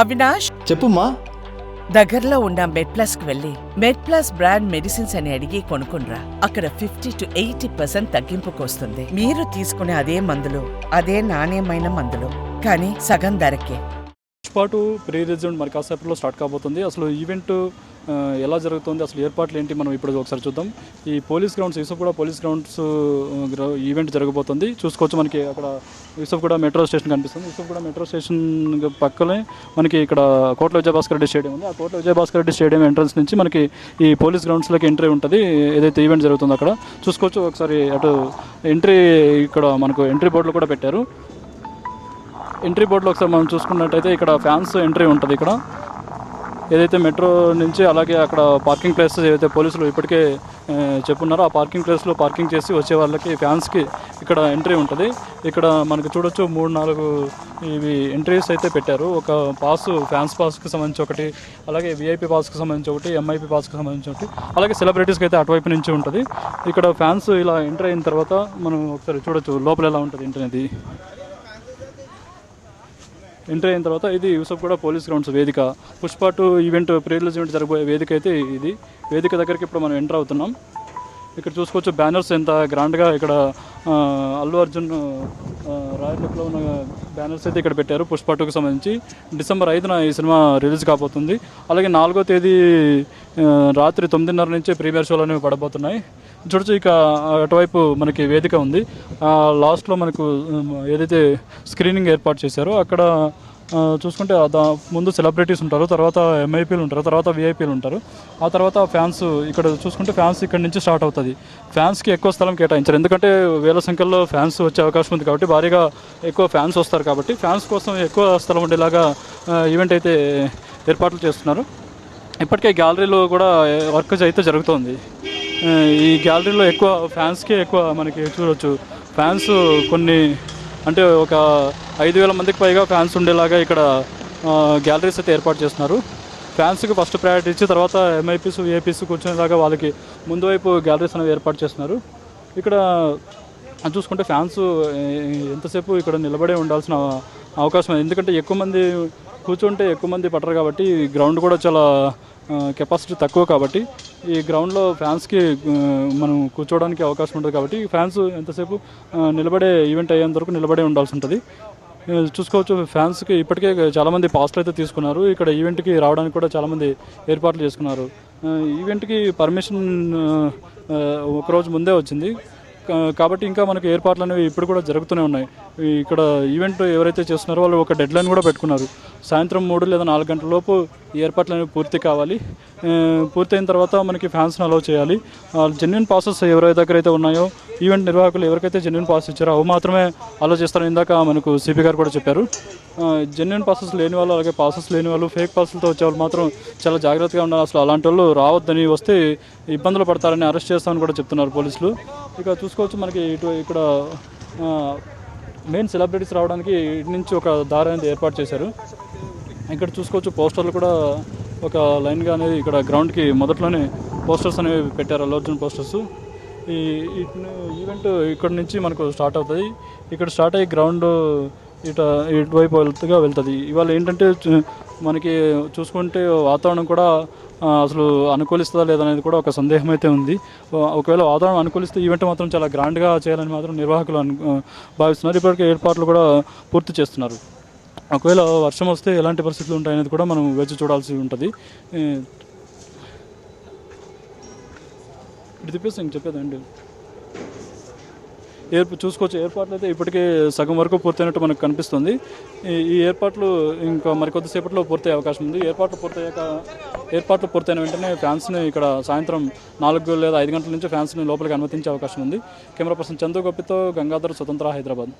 అవినాష్? చెప్పుమా దగ్గరలో ఉన్న మెడ్ ప్లస్కు వెళ్ళి మెడ్ ప్లస్ బ్రాండ్ మెడిసిన్స్ అని అడిగి కొనుక్కునరా అక్కడ ఫిఫ్టీ టు ఎయిటీ పర్సెంట్ తగ్గింపుకు వస్తుంది మీరు తీసుకునే అదే మందులు అదే నాణ్యమైన మందులు. కానీ సగం ధరకే. పాటు ప్రీ రిజల్ట్ మరి కాసేపట్లో స్టార్ట్ కాబోతుంది. అసలు ఈవెంట్ ఎలా జరుగుతుంది అసలు ఏర్పాట్లు ఏంటి మనం ఇప్పుడు ఒకసారి చూద్దాం. ఈ పోలీస్ గ్రౌండ్స్ యూసఫ్ కూడా పోలీస్ గ్రౌండ్స్ ఈవెంట్ జరగబోతుంది. చూసుకోవచ్చు మనకి అక్కడ యూసఫ్ కూడా మెట్రో స్టేషన్ కనిపిస్తుంది. యూసఫ్ కూడా మెట్రో స్టేషన్ పక్కనే మనకి ఇక్కడ కోట్ల విజయభాస్కర్ రెడ్డి స్టేడియం ఉంది. ఆ కోట్ల విజయభాస్కర్ రెడ్డి స్టేడియం ఎంట్రన్స్ నుంచి మనకి ఈ పోలీస్ గ్రౌండ్స్లోకి ఎంట్రీ ఉంటుంది. ఏదైతే ఈవెంట్ జరుగుతుందో అక్కడ. చూసుకోవచ్చు ఒకసారి అటు ఎంట్రీ ఇక్కడ మనకు ఎంట్రీ బోర్డులు కూడా పెట్టారు. ఎంట్రీ బోర్డులో ఒకసారి మనం చూసుకున్నట్టయితే ఇక్కడ ఫ్యాన్స్ ఎంట్రీ ఉంటుంది ఇక్కడ. ఏదైతే మెట్రో నుంచి అలాగే అక్కడ పార్కింగ్ ప్లేసెస్ ఏదైతే పోలీసులు ఇప్పటికే చెప్పున్నారో ఆ పార్కింగ్ ప్లేస్లో పార్కింగ్ చేసి వచ్చే వాళ్ళకి ఫ్యాన్స్కి ఇక్కడ ఎంట్రీ ఉంటుంది. ఇక్కడ మనకు చూడొచ్చు మూడు నాలుగు ఇవి ఎంట్రీస్ అయితే పెట్టారు. ఒక పాస్ ఫ్యాన్స్ పాస్కి సంబంధించి ఒకటి అలాగే విఐపి పాస్కి సంబంధించి ఒకటి ఎంఐపి పాస్కి సంబంధించి ఒకటి అలాగే సెలబ్రిటీస్కి అయితే అటువైపు నుంచి ఉంటుంది. ఇక్కడ ఫ్యాన్స్ ఇలా ఎంట్రీ అయిన తర్వాత మనం ఒకసారి చూడొచ్చు లోపల ఎలా ఉంటుంది ఇంటర్నెది ఎంటర్ అయిన తర్వాత ఇది యూసఫ్ కూడా పోలీస్ గ్రౌండ్స్ వేదిక. Pushpa event pre release event జరగబోయే వేదిక అయితే ఇది. వేదిక దగ్గరికి ఇప్పుడు మనం ఎంటర్ అవుతున్నాం. ఇక్కడ చూసుకోవచ్చు బ్యానర్స్ ఎంత గ్రాండ్గా ఇక్కడ అల్లు అర్జున్ ఆ, రాయల్ ఉన్న బ్యానర్స్ అయితే ఇక్కడ పెట్టారు పుష్ప టూకి సంబంధించి. డిసెంబర్ ఐదున ఈ సినిమా రిలీజ్ కాబోతుంది. అలాగే నాలుగో తేదీ రాత్రి తొమ్మిదిన్నర నుంచి ప్రీమియర్ షోలు అనేవి పడబోతున్నాయి. చూడొచ్చు ఇక అటువైపు మనకి వేదిక ఉంది. ఆ లాస్ట్లో మనకు ఏదైతే స్క్రీనింగ్ ఏర్పాటు చేశారో అక్కడ చూసుకుంటే దా ముందు సెలబ్రిటీస్ ఉంటారు తర్వాత ఎంఐపీలు ఉంటారు తర్వాత విఐపీలు ఉంటారు. ఆ తర్వాత ఫ్యాన్స్ ఇక్కడ చూసుకుంటే ఫ్యాన్స్ ఇక్కడ నుంచి స్టార్ట్ అవుతుంది. ఫ్యాన్స్కి ఎక్కువ స్థలం కేటాయించారు. ఎందుకంటే వేల సంఖ్యలో ఫ్యాన్స్ వచ్చే అవకాశం ఉంది కాబట్టి భారీగా ఎక్కువ ఫ్యాన్స్ వస్తారు కాబట్టి ఫ్యాన్స్ కోసం ఎక్కువ స్థలం ఉండేలాగా ఈవెంట్ అయితే ఏర్పాట్లు చేస్తున్నారు. ఇప్పటికే గ్యాలరీలో కూడా వర్క్ అయితే జరుగుతోంది. ఈ గ్యాలరీలో ఎక్కువ ఫ్యాన్స్కే ఎక్కువ మనకి చూడవచ్చు ఫ్యాన్స్ కొన్ని అంటే ఒక ఐదు వేల మందికి పైగా ఫ్యాన్స్ ఉండేలాగా ఇక్కడ గ్యాలరీస్ అయితే ఏర్పాటు చేస్తున్నారు. ఫ్యాన్స్కి ఫస్ట్ ప్రయారిటీ ఇచ్చి తర్వాత ఎంఐపీస్ ఏపీస్ కూర్చునేలాగా వాళ్ళకి ముందు వైపు గ్యాలరీస్ అనేవి ఏర్పాటు చేస్తున్నారు. ఇక్కడ అది చూసుకుంటే ఫ్యాన్స్ ఎంతసేపు ఇక్కడ నిలబడే ఉండాల్సిన అవకాశం ఉంది. ఎందుకంటే ఎక్కువ మంది కూర్చుంటే ఎక్కువ మంది పట్టరు కాబట్టి గ్రౌండ్ కూడా చాలా కెపాసిటీ తక్కువ కాబట్టి ఈ గ్రౌండ్లో ఫ్యాన్స్కి మనం కూర్చోవడానికి అవకాశం ఉంటుంది కాబట్టి ఫ్యాన్స్ ఎంతసేపు నిలబడే ఈవెంట్ అయ్యేంత వరకు నిలబడే ఉండాల్సి ఉంటుంది. చూసుకోవచ్చు. ఫ్యాన్స్కి ఇప్పటికే చాలామంది పాస్ట్లు అయితే తీసుకున్నారు. ఇక్కడ ఈవెంట్కి రావడానికి కూడా చాలామంది ఏర్పాట్లు చేసుకున్నారు. ఈవెంట్కి పర్మిషన్ ఒకరోజు ముందే వచ్చింది. కా- కాబట్టి ఇంకా మనకి ఏర్పాట్లు అనేవి ఇప్పుడు కూడా జరుగుతూనే ఉన్నాయి. ఇక్కడ ఈవెంట్ ఎవరైతే చేస్తున్నారో వాళ్ళు ఒక డెడ్ లైన్ కూడా పెట్టుకున్నారు. సాయంత్రం మూడు లేదా నాలుగు గంటల లోపు ఈ ఏర్పాట్లు అనేవి పూర్తి కావాలి. పూర్తయిన తర్వాత మనకి ఫ్యాన్స్ని అలౌ చేయాలి. జెన్యున్ పాసెస్ ఎవరి దగ్గర అయితే ఉన్నాయో ఈవెంట్ నిర్వాహకులు ఎవరికైతే జెన్యున్ పాస్ ఇచ్చారో అవి మాత్రమే అలో చేస్తారని ఇందాక మనకు సిపి గారు కూడా చెప్పారు. జెన్యున్ పాసెస్ లేని వాళ్ళు అలాగే పాసెస్ లేని వాళ్ళు ఫేక్ పాసెస్తో వచ్చే వాళ్ళు మాత్రం చాలా జాగ్రత్తగా ఉండాలి. అసలు అలాంటి వాళ్ళు రావద్దని వస్తే ఇబ్బందులు పడతారని అరెస్ట్ చేస్తామని కూడా చెప్తున్నారు పోలీసులు. ఇక చూసుకోవచ్చు మనకి ఇటు ఇక్కడ మెయిన్ సెలబ్రిటీస్ రావడానికి ఇటు నుంచి ఒక దారి అనేది ఏర్పాటు చేశారు. ఇక్కడ చూసుకోవచ్చు పోస్టర్లు కూడా ఒక లైన్గా అనేది ఇక్కడ గ్రౌండ్కి మొదట్లోనే పోస్టర్స్ అనేవి పెట్టారు అల్లు అర్జున్ పోస్టర్స్ ఈ ఈవెంట్ ఇక్కడ నుంచి మనకు స్టార్ట్ అవుతుంది. ఇక్కడ స్టార్ట్ అయ్యి గ్రౌండ్ ఇట ఇటువైపు వెళ్తుగా వెళ్తుంది. ఇవాళ ఏంటంటే మనకి చూసుకుంటే వాతావరణం కూడా అసలు అనుకూలిస్తుందా లేదనేది కూడా ఒక సందేహం అయితే ఉంది. ఒకవేళ వాతావరణం అనుకూలిస్తే ఈవెంట్ మాత్రం చాలా గ్రాండ్గా చేయాలని మాత్రం నిర్వాహకులు అను భావిస్తున్నారు. ఇప్పటికే ఏర్పాట్లు కూడా పూర్తి చేస్తున్నారు. ఒకవేళ వర్షం వస్తే ఎలాంటి పరిస్థితులు ఉంటాయనేది కూడా మనం వేచి చూడాల్సి ఉంటుంది. ఇటు తిప్పేసి ఇంక చెప్పేదండి. ఏర్ప చూసుకోవచ్చు. ఏర్పాట్లు అయితే ఇప్పటికే సగం వరకు పూర్తయినట్టు మనకు కనిపిస్తుంది. ఈ- ఏర్పాట్లు ఇంకా మరికొద్దిసేపట్లో పూర్తయ్యే అవకాశం ఉంది. ఏర్పాట్లు పూర్తయ్యాక ఏర్పాట్లు పూర్తయిన వెంటనే ఫ్యాన్స్ని ఇక్కడ సాయంత్రం నాలుగు లేదా ఐదు గంటల నుంచి ఫ్యాన్స్ని లోపలికి అనుమతించే అవకాశం ఉంది. కెమెరా పర్సన్ చందు గొప్పితో గంగాధర్ స్వతంత్ర హైదరాబాద్.